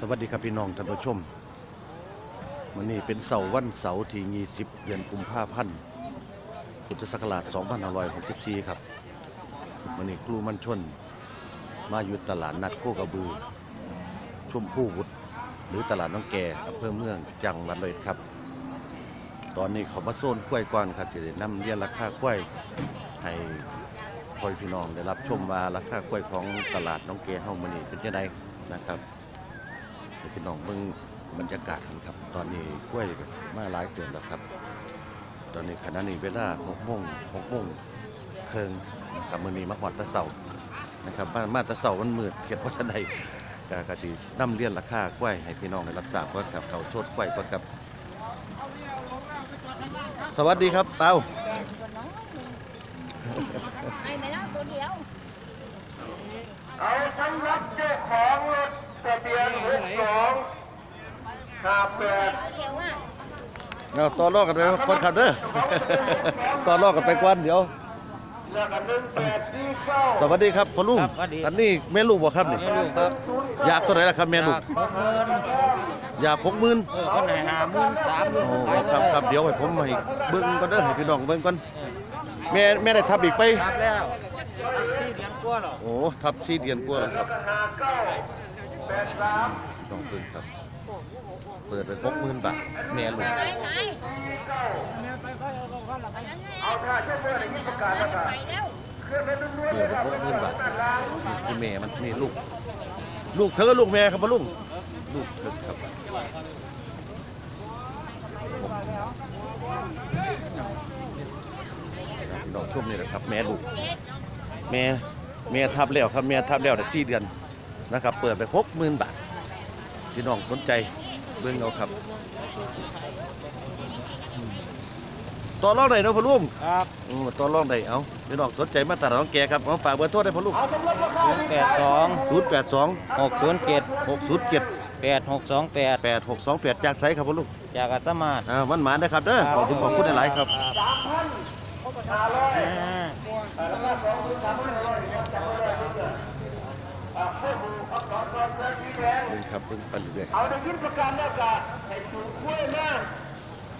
สวัสดีครับพี่น้องท่านผู้ชมวันนี้เป็นเสาร์วันเสาร์ที่20เดือนกุมภาพันธ์พุทธศักราช2564ครับวันนี้ครูมันชน มาอยู่ตลาดนัดโคกระบือ ชมพู่วุฒหรือตลาดน้องแก่อำเภอเมืองจังหวัดเลยครับ ตอนนี้เขามาโซนกล้วยก่อนครับสิได้นำเรียนราคากล้วยให้พ่อพี่น้องได้รับชมว่าราคากล้วยของตลาดน้องแก่เฮามื้อนี้เป็นจังไดนะครับ ให้พี่น้องเบิ่งบรรยากาศกันครับ ตอนนี้กล้วยมาหลายเกินแล้วครับ ตอนนี้ขณะนี้เวลา6โมง6โมงครึ่งนะครับมื้อนี้มาฮอดแตะเช้านะครับมามาแตะเช้ามันมืดเฮ็ดบ่ทันได้ก็ก็สินำเรียนราคากล้วยให้พี่น้องได้รับทราบก่อนครับเขาโชดกล้วยก่อนครับ สวัสดีครับเต้าให้ไม่ได้ตัวเดียวเอาสำหรับเจ้าของรถ ทะเบียนหกสองห้าแปดตัวเดียวอะเอาต่อรอกันไปก่อนครับเด้อต่อรอกันไปก่อนเดี๋ยว แล้วก็หนึ่งแปดสี่เก้าสวัสดีครับพ่อลุงครับสวัสดี อันนี้แม่ลูกบ่ครับนี่แม่ลูกครับอยากเท่าไหร่ล่ะครับแม่ลูกหกหมื่นอยากหกหมื่นเออคนไหนหาหมื่นสามหมื่นโอ้ครับครับเดี๋ยวให้ผมให้เบิ่งก่อนเด้อให้พี่น้องเบิ่งก่อนแม่แม่ได้ทับอีกไป ครับแล้วสี่เดือนกว่าหรอโอ้ทับสี่เดือนกว่าแล้วครับ ห้าเก้าแปด สามต้องเบิ่งครับ เปิดไปหกหมื่นบาทแม่ลูกไหนไหนเอาถ้าเช่นเมื่อไหร่ยิ่งประกาศแล้วก็ไปแล้วเครื่องเล่นล้วนเปิดไปหกหมื่นบาทนี่คือแม่มันนี่ลูก ลูกเธอลูกแม่ครับพ่อลุงลูกเธอครับพี่น้องชมนี่นะครับ แม่ลูก แม่แม่ทับแล้วครับแม่ทับแล้วได้สี่เดือน นะครับ เปิดไปหกหมื่นบาทพี่น้องสนใจเบิ่งเอาครับอืมต่อรองได้เนาะพ่อลุงครับอืมต่อรองได้เอาพี่น้องสนใจมาตัดน้องแกครับเอาฝากเบอร์โทรได้พ่อลุงศูนย์แปดสองศูนย์แปดสองหกศูนย์เจ็ดหกศูนย์เจ็ดแปดหกสองแปดแปดหกสองแปดจากไสครับพ่อลุงจากอัสมาศอ่ามันหมานนะครับเด้อขอบคุณขอบคุณหลายๆครับอ่าเบิ่ งครับเบิ่งไปเรื่อยเอาได้ยินประกาศแล้วก็ให้ถูกกล้วยมา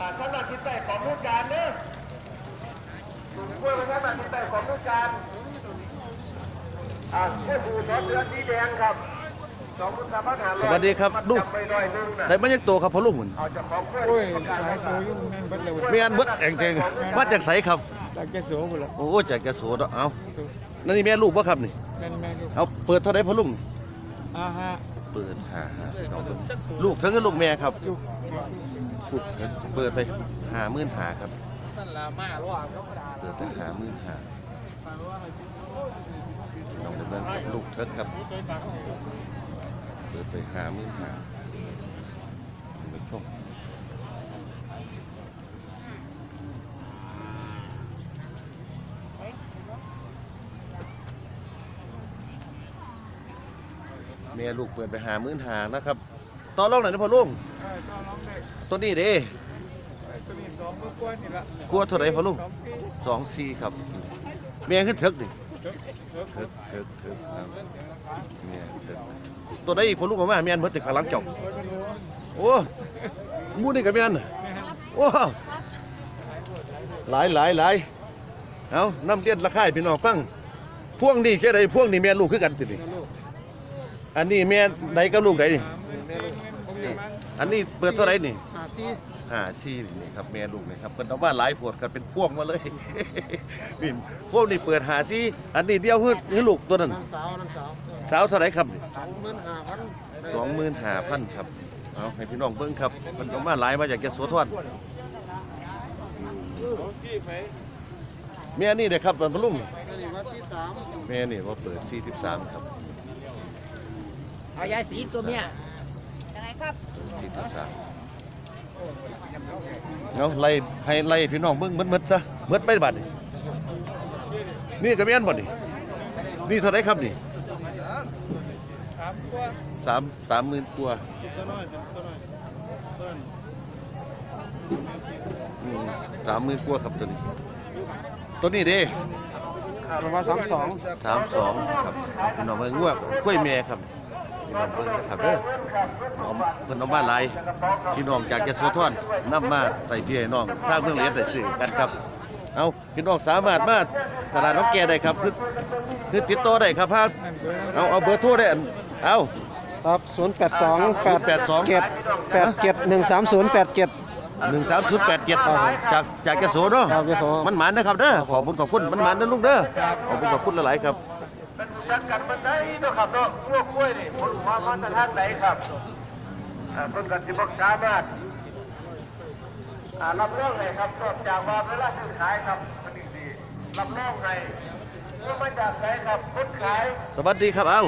อ่าสำหรับที่ใต้ของผู้การเนอะถูกกล้วยมาสำหรับที่ใต้ของผู้การอ่าเชื่อผูสองเดือนสีแดงครับสองพันสามพันห้าร้อยๆสวัสดีครับลูกไปหน่อยนึงนะได้มาจากตัวครับพ่อลุงมันเอาจากของกล้วยประกาศให้ตัวยุ่งเมียนเบิดแองเจงมาจากไสครับจากแกโสบุละโอ้จากแกโสดอกเอานั่นนี่แม่ลูกบ่ครับนี่ แม่แม่ลูกเอาเปิดเท่าไดพ่อลุงอ่าฮะเปิดหาน้องเบิ่งลูกเถิงกับลูกแม่ครับลูกลูกเถิงเปิดไปหามื่นหาครับ นั่นละมาระหว่างธรรมดาเปิดไปหามื่นหาน้องเบิ่งครับลูกเถิงครับ เปิดไปหามื่นหาท่านผู้ชม แม่ลูกเปิดไปหามื่นหานะครับต่อรองไหนอยนะพ่อลุงใช่ต้องร้องได้ตัวนี้เด้ตัวนี้สองมือกล้วยนี่ละกลัวเท่าไหร่พ่อลุงสองสี่สองสี่ครับ แม่ขึ้นเถิกดิเถิกเถิกเถิกเถิกเถิกครับแม่เถิกตัวไหนอีกพ่อลุงก็มาแม่นเบิดแต่ข้างหลังเจ้าโอ้หมูนี่ก็แม่นน่ะโอ้หลายหลายหลายเอานำเรียนราคาให้พี่น้องฟังพวงนี่แค่ใดพวงนี่แม่ลูกคือกันตินี่ อันนี้แม่ใดกับลูกใดนี่อันนี้เปิดเท่าไหร่นี่หาซีห้าซี่นี่ครับแม่ลูกนี่ครับเพิ่นเอาว่าหลายโพดกันเป็นพวงมาเลย นี่พวกนี่เปิดหาซี่อันนี้เดียวคือคือลูกตัวนั้นน้ำสาวน้ำสาวสาวเท่าไหร่ครับสองหมื่นห้าพันสองหมื่นห้าพันครับ เอาให้พี่น้องเบิ่งครับเพิ่นเอามาหลายมาจากแกโสธรแม่นี่เด้อครับตอนพะลุงนี่ว่าซีสามแม่นี่ว่าเปิด 43 ครับ เอายายสีตัวเนี้ยอะไรครับ43เอาไล่ให้ไล่พี่น้องเบิ่งหมดๆซะหมดไปบัดนี่นี่ก็แม่นบ่นี่นี่เท่าไหร่ครับนี่สามกล้วยสามสามหมื่นกว่าตัวน้อยครับตัวน้อยตัวนั้นสามหมื่นกว่าครับตัวนี้ ตัวนี้เด้ประมาณสามสองสามสองครับพี่น้องเมืองงวกกล้วยแม่ครับ พี่น้องเบิ่งนะครับเด้อน้องเพิ่นเอามาหลายพี่น้องจากยโสธรนำมาใส่พี่ให้น้องทางเมืองเลียนได้ซื้อกันครับ เอาพี่น้องสามารถมาตลาดน้องแกได้ครับคือคือติดต่อได้ครับครับเอาเอาเบอร์โทรได้อันเอาครับศูนย์แปดสองแปด082เจ็ดแปดเจ็ดหนึ่งสามศูนย์แปดเจ็ด13087จากจากยโสเนาะครับยโส มันหมานนะครับเด้อขอบคุณขอบคุณมันหมานนะลุงเด้อขอบคุณขอบคุณหลายๆครับเป็น จัดกันมันได้เนาะครับเนาะพวกกล้วยนี่คนมามาจากทางไหนครับอ่าคนกันสิบอกสามารถอ่ารับเรื่องเลยครับนอกจากว่าเวลาซื้อขายครับมันดีดีรับเรื่องไงเมื่อมาจากไหนครับคนขายสวัสดีครับเอ้า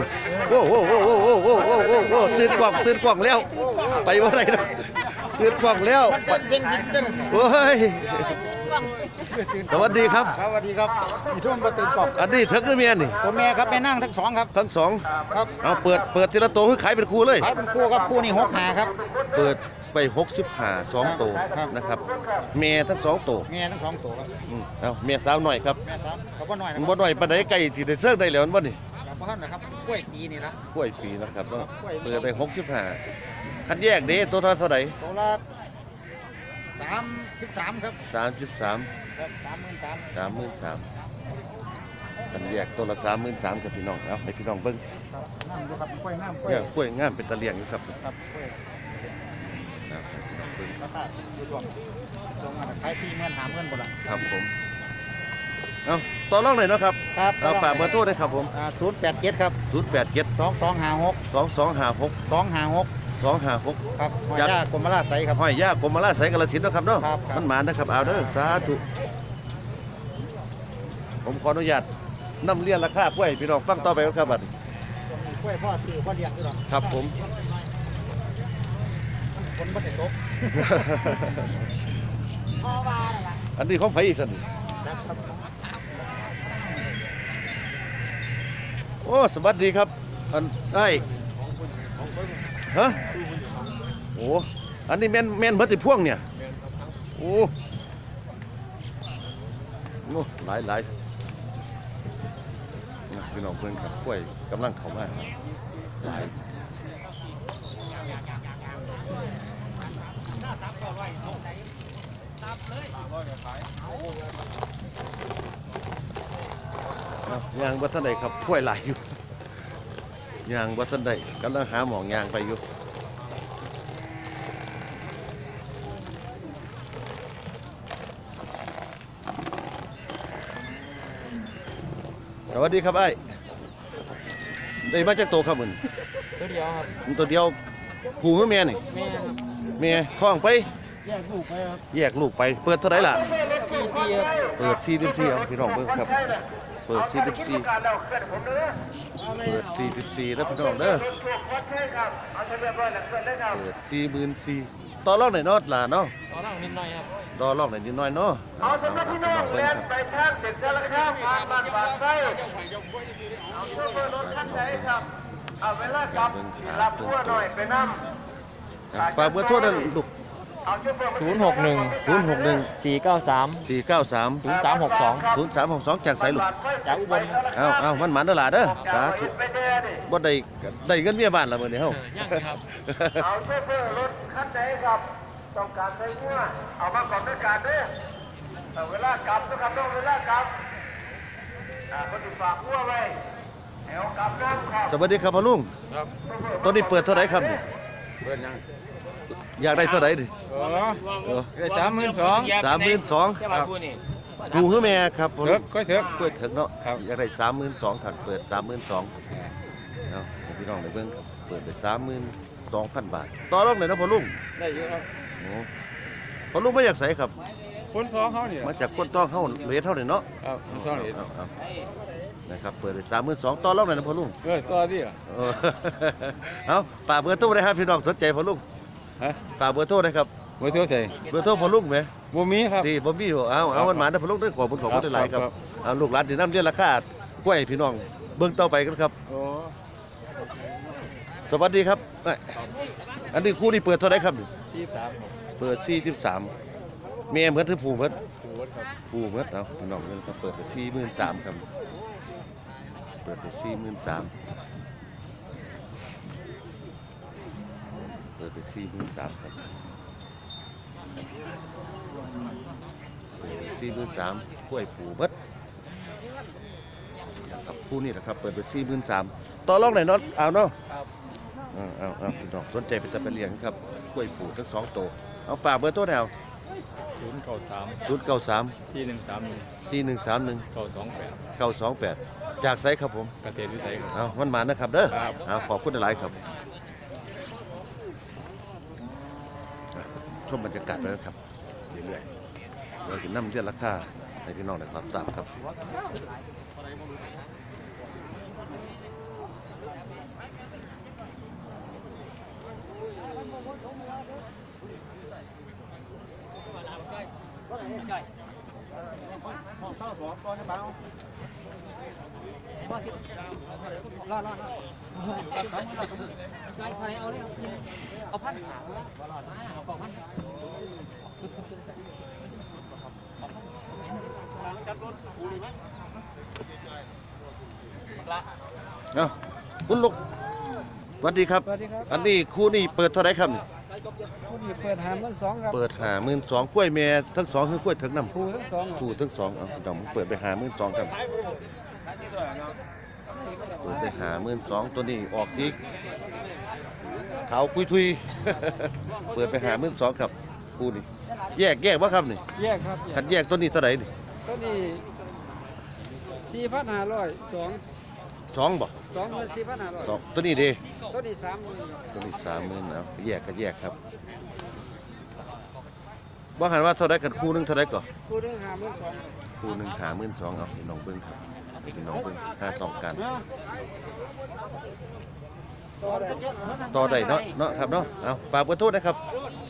โอ้โหโอ้โหโอ้โหโอ้โหโอ้โหตื่นกล่องตื่นกล่องแล้ว ไปว่าไรนะตื่นกล่องแล้วโอ้ย สวัสดีครับสวัสดีครับมีช่วงประตื่นกรอบอันนี้เธอคือเมียนี่ตัวแม่ครับแม่นั่งทั้งสองครับทั้งสองครับเอาเปิดเปิดทีละตัวคือขายเป็นคู่เลยขายเป็นคู่ครับคู่นี่หกหาครับ เปิดไปหกสิบห้าสองตัวครับนะครับเมียทั้งสองตัวแม่ทั้งสองตัวครับอืมเอาเมียสาวหน่อยครับแม่สามเขาบ่หน่อยนะมันคบ่รับหน่อยปานใดไก่ที่ได้เสิร์ฟได้แล้วมันบ่นี่กับบ้านนะครับกล้วยปีนี่ละกล้วยปีนะครับเนาะเปิดไปหกสิบห้าคันแยกเด้ตัวเท่าเท่าไหร่ตัวละ สามสิบสามครับสามสิบสามครับสามหมื่นสามสามหมื่นสามคันแยกตัวละสามหมื่นสามกับพี่น้องเอาให้พี่น้องเบิ่งครับน้ำดูครับกล้วยน้ำกล้วยเนี่ยกล้วยงามเป็นตะเลียงอยู่ครับครับกล้วยครับให้พี่น้องเบิ่งราคาอยู่รวมรวมกันขายสี่หมื่นห้าหมื่นหมดละครับผมเอาต่อรองหน่อยเนาะครับครับเอาฝากเบอร์โทรได้วยครับผมศูนย์แปดเจ็ดครับศูนย์แปดเจ็ดสองสองห้าหกสองสองห้าหกสองห้าหก สองห้าหกครับหอยอยากย่ากรมราชไสครับ ห้อยยากรมราชสายกาฬสินธุ์เนาะครับเนาะครับครับ มันหมานนะครับเอาเด้อสาธุผมขออนุญาตนำเรียนราคากล้วยพี่น้องฟังต่อไปครับบัดนี้ กล้วยพ่อตีพ่อเลี้ยงด้วยหรอครับผมคนบ่ได้ตกพอว่าอะไรล่ะอันนี้ของไผอีกสันโอ้สวัสดีครับอันไอ้ ฮะโอ้อันนี้แม่นแม่นเบิดติพ่วงเนี่ย โอ้โอ้หลายหลายพี่น้องเพื่อนครับกล้วยกำลังเข้ามาครับหลายอายางบัทันใดครับกล้วยหลายอยู่ ยางบัทันใดกำลังหาหมองยางไปอยู่สวัสดีครับไอ้ได้มาจากโตครับมึงตัวเดียวครับมันตัวเดียวผูกับแม่นี่แม่ครับแม่ท้องไป แยกลูกไปครับแยกลูกไป เปิดเท่าไหร่ล่ะซีซีครับเปิดซีดิซีเอาพี่น้องเบิ่งครับ เปิดซีดิซีการ เราเคลื่อนผมเด้อเปิดซีดิซีแล้วพี่น้องเด้อเปิดซีหมื่นซีต่อรองหน่อยเนาะล่ะเนาะต่อหลังนิดหน่อยครับต่อรองหน่อยนิดหน่อยเนาะเอาสำหรับพี่น้องเบิ่เรียนไปทางเด็กสารคามผ่านบ้านบ้างไส้เอาเชื่อเบอร์รถคันไหนครับเอาเวลากลับรับพัวหน่อยไปนั่งฝากเบอร์โทรนั่นลูก เอาเชื่อเบอร์ศูนย์หกหนึ่ง061สี่เก้าสาม493ศูนย์สามหกสอง0362จากไสลูกจากอุบลเอ้าเอ้ามันหมันเด้อล่ะเด้อสาธุไปแน่ดิบ่ได้ได้เงินเมียบ้านละมื้อนี้เฮายังครับเอาเชื่อเบอร์รถคันไหนครับต้องการใช้หัวเอามาก่อนด้วยการเด้อเอาเวลากลับนะครับต้องเวลากลับอ่าคนที่ฝากหัวไว้แถวกลับน้ำครับสวัสดีครับพ่อลุง ครับ ตัวนี้เปิดเท่าไหร่ครับนี่เปิดยัง อยากได้เท่าไหร่ดิเออเออได้สามหมื่นสองสามหมื่นสองครับกูคือแม่ครับพ่อเถิลุกงค่อยเถิกเปิดเถิงเนาะครับอยากได้สามหมื่นสองถัดเปิดสามหมื่นสองเนาะให้พี่น้องได้เบิ่งครับเปิดไปสามหมื่นสองพันบาท ต่อรองหน่อยนะพ่อลุงได้เยอะครับโอ้พ่อลุงไม่อยากใส่ครับคนสองเขาเนี่ยมาจากก้นต้องเข้าเหลือเท่าไหร่เนาะครับคนสองเหรียญเอาเอานะครับเปิดไปสามหมื่นสองต่อรองหน่อยนะพ่อลุงเออต่อที่อะเออเอาฝากเบอร์โทรได้ครับพี่น้องสนใจพ่อลุง ฮะฝากเบอร์โทรได้ครับเบอร์โทรใส่เบอร์โทรพ่อลุงไหมบ่มีครับที่บ่มีหัวเอาเอามันมาแต่พะลุงได้ขอบคุณขอบคุณหลายๆครับครับ เอาลูกหลานที่นำเรียนราคากล้วยให้พี่น้องเบิ่งต่อไปกันครับ โอ้สวัสดีครับเอ้ยอันนี้คู่นี้เปิดเท่าไหร่ครับที่สามเปิด43แม่เหมือนถือผูเหมือนผูวัดครับผูเหมือนเอาพี่น้องเงินครับเปิดไป43ครับ เปิดไป43 ดไปสี่หมื่นสามครับสี่หมื่นสามกล้วยผูเบิดครับคู่นี้นะครับ เปิดไปสี่หมื่นสามต่อรองไหนอยเนาะเอาเนาะครับเอาเอาเอาพี่น้องสนใจไปจะไปเลี้ยงครับกล้วยผูทั้งสองตัวเอาป่ากเบอร์ตัวแนวศูนย์เก้าสามศูนย์เก้าสามที่หนึ่งสามหนึ่งสี่หนึ่งสามหนึ่งเก้าสองแปดเก้าสองแปดจากไซครับผมเกษตรวิสัยครับเอามันมานะครับเด้อครับเอาขอบคุณหลายๆครับอะ ชมบรรยากาศไปแล้วครับเรื่อยๆเดี๋ยวสินำเรียนราคาให้พี่น้องได้รับทราบครับ เอาคุณลูกสวัสดีครับสวัสดีครับ อันนี้คู่นี้เปิดเท่าไหรครับนี่ผู้ ที่เปิดหามันสองครับเปิดหาหมื่นสองกล้วยแม่ทั้งสองคือกล้วยทั้งน้ำครูทั้งสองครับคู่ทั้งสองเอาพี่น้องเปิดไปหาหมื่นสองครับเปิดไปหาหมื่นสองตัวนี้ออกสีขาวคุยทุย เปิดไปหาหมื่นสองครับคู่นี้แยกแยกว่าครับนี่แยกครับแยคักนแยกตัวนี้เท่าไหร่นี่ ตัวนี้สี่พันห้าร้อยสอง สองบ่สองหมื่นสี่พันห้าร้อยสองตัวนี้เด้ตัวนี้สามหมื่นครับตัวนี้สามหมื่นเอาแยกก็แยกครับว่าหันว่าเท่าไรกันคู่หนึงเท่าไรก่อนครูถึงหาหมื่นสองคู่หนึงหาหมื่นสองเอาพี่น้องเบิ้งครับพี่น้องเบิ้งถ้าต้องการต่อได้ ต่อได้เนาะเนาะครับเนาะเอาฝากเบอร์โทรนะครับ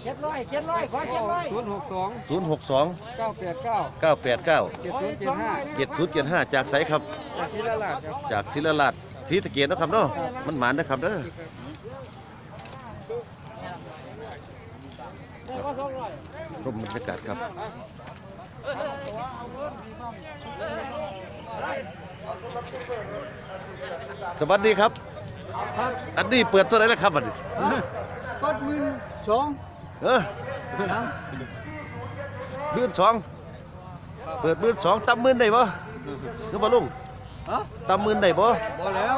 เจ็ดร้อยเจ็ดร้อยขอเจ็ดร้อยศูนย์หกสอง062 เก้าแปดเก้า989 เจ็ดศูนย์เจ็ดห้า7075 จากไสครับ จากศิลาลาดครับ จากศิลาลาดศรีสะเกษเนาะครับเนาะมันหมานนะครับเด้อชมบรรยากาศครับ สวัสดีครับ อันนี้เปิดเท่าไหรแล้วครับอันนี้ก็หมื่นสองเออหมื่นสองเปิดหมื่นสองตำหมื่นได้บ่คือบ่ลุงฮะตำหมื่นได้บ่พอแล้ว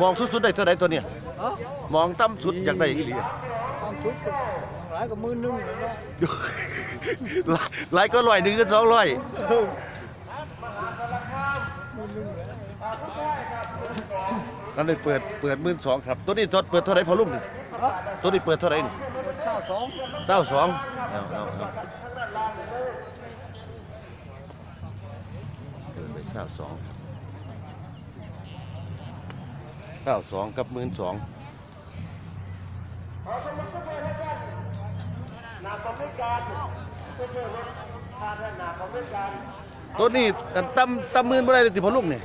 มองสุดๆได้เท่าไหรตัวเนี้ยฮะมองต่ำสุดอยากได้อีหลีทำชุดหลายกับหมื่นหนึงเลยนะหลายหลายก็ร้อยหนึ่งก็สองร้อย หมื่นหนึงเลย นั่นเลยเปิดเปิดหมื่นสองครับ ตัวนี้ตัวเปิดเท่าไหรพอลุงนี่ฮะตัวนี้เปิดเท่าไหรนี่เช่าสองเก้าสองเอาเอาเอาเปิดไปเก้าสองครับเก้าสองกับหมื่นสองนาคอมพิการเป็นเรื่องรถทางนาคอมพิการ ตัวนี้ตั้มตั้มหมื่นบ่ได้เลยติพอลุงนี่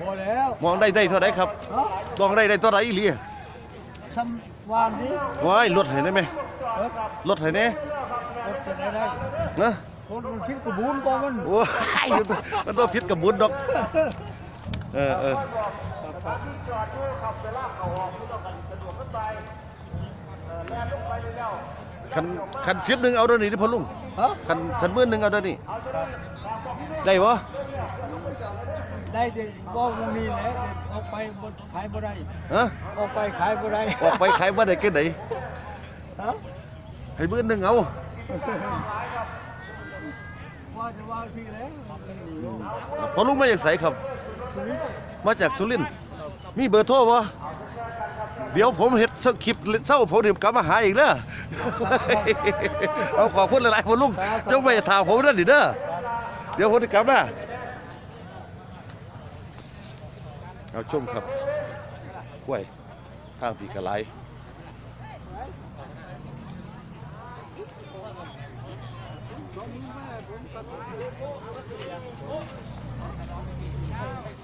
พอแล้วมองได้ได้เท่าไหรครับฮะมองได้ได้เท่าไหรอีหลีทำวานนี้ว้ายลดให้ได้ไหมเออลดให้แน่รถจะได้ได้นะรถมันพิษกระบุนก่อนมันโอ้ยมันต้องผิดกับบุญดอกเออเออจอดดูขับเวลาเขาออกไม่ต้องกันสะดวกขึ้นไปเออแล่นลงไปเร็ว คันคันฟิตหนึ่งเอาเดี๋ยวนี้ดิพ่อลุงฮะคันคันมื่นหนึ่งเอาเดี๋ยวนี้ได้ปะได้เด็ว่ามันมีแหละเด็ออกไปบนขายบ่ได้ฮะออกไปขายบ่ได้ออกไปขายว่าได้แค่ไหนฮะให้มื่นหนึ่งเอาว่าจะว่าที่แล้วมันหนีพ่อลุงมาจากไสครับชีวิตมาจากสุรินทร์มีเบอร์โทรปะเดี๋ยวผมเห็ดคลิปเศร้าผมเดี๋ยวกลับมาหาอีกเด้อ เอาขอบคุณหลายๆพ่อลุงจงไปถามผมเด้อดิเด้อเดี๋ยวผมจะกลับมาเอาชมครับกล้วยทางปีกะไลเอ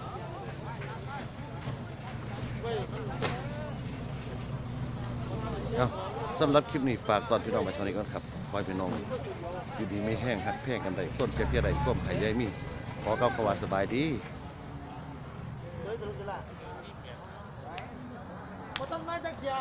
สำหรับคลิปนี้ฝากตอนพี่น้องปรชนิดก่อนครับคอยพี่น้องอยู่ดีไม่แห้งหักแพ่งกันได้ต้นเสียเพียไรต้มไข่ใยมีขอเก้าขวาสบายดีไม่ต้องมาจากเสีย